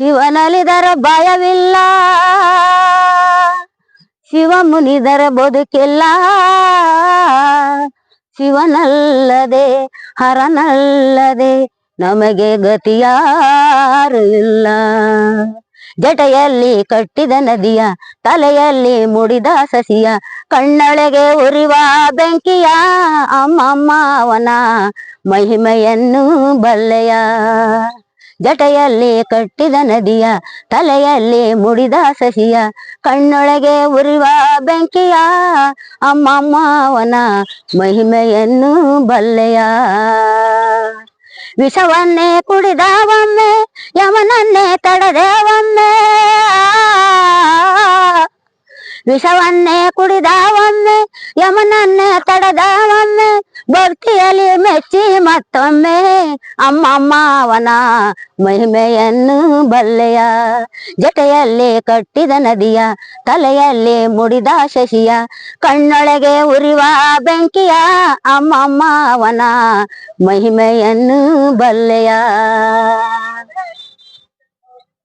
ಶಿವನಲಿದರ ಭಯವಿಲ್ಲ. ಶಿವ ಮುನಿದರ ಬದುಕಿಲ್ಲ. ಶಿವನಲ್ಲದೆ, ಹರನಲ್ಲದೆ ನಮಗೆ ಗತಿಯಾರು ಇಲ್ಲ. ಜಟೆಯಲ್ಲಿ ಕಟ್ಟಿದ ನದಿಯ ತಲೆಯಲ್ಲಿ ಮುಡಿದ ಸಸಿಯ ಕಣ್ಣೊಳಗೆ ಉರಿವ ಬೆಂಕಿಯ ಅಮ್ಮಮ್ಮ ಅವನ ಮಹಿಮೆಯನ್ನು ಬಲ್ಲೆಯ. ಜಟೆಯಲ್ಲಿ ಕಟ್ಟಿದ ನದಿಯ ತಲೆಯಲ್ಲಿ ಮುಡಿದ ಸಹಿಯ. ಕಣ್ಣೊಳಗೆ ಉರಿವ ಬೆಂಕಿಯ ಅಮ್ಮಮ್ಮವನ ಮಹಿಮೆಯನ್ನು ಬಲ್ಲೆಯ. ವಿಷವನ್ನೇ ಕುಡಿದ ಒಮ್ಮೆ ಯಮನನ್ನೇ ತಡೆದೆ ವಿಷವನ್ನೇ ಕುಡಿದ ಒಮ್ಮೆ ಯಮನನ್ನೇ ತಡೆದ ಒಮ್ಮೆ ಭಕ್ತಿಯಲ್ಲಿ ಮೆಚ್ಚಿ ಮತ್ತೊಮ್ಮೆ, ಅಮ್ಮಮ್ಮ ಅವನ ಮಹಿಮೆಯನ್ನು ಬಲ್ಲೆಯ. ಜಟೆಯಲ್ಲಿ ಕಟ್ಟಿದ ನದಿಯ, ತಲೆಯಲ್ಲಿ ಮುಡಿದ ಶಶಿಯ, ಕಣ್ಣೊಳಗೆ ಉರಿವ ಬೆಂಕಿಯ ಅಮ್ಮಮ್ಮ ಅವನ ಮಹಿಮೆಯನ್ನು ಬಲ್ಲೆಯ.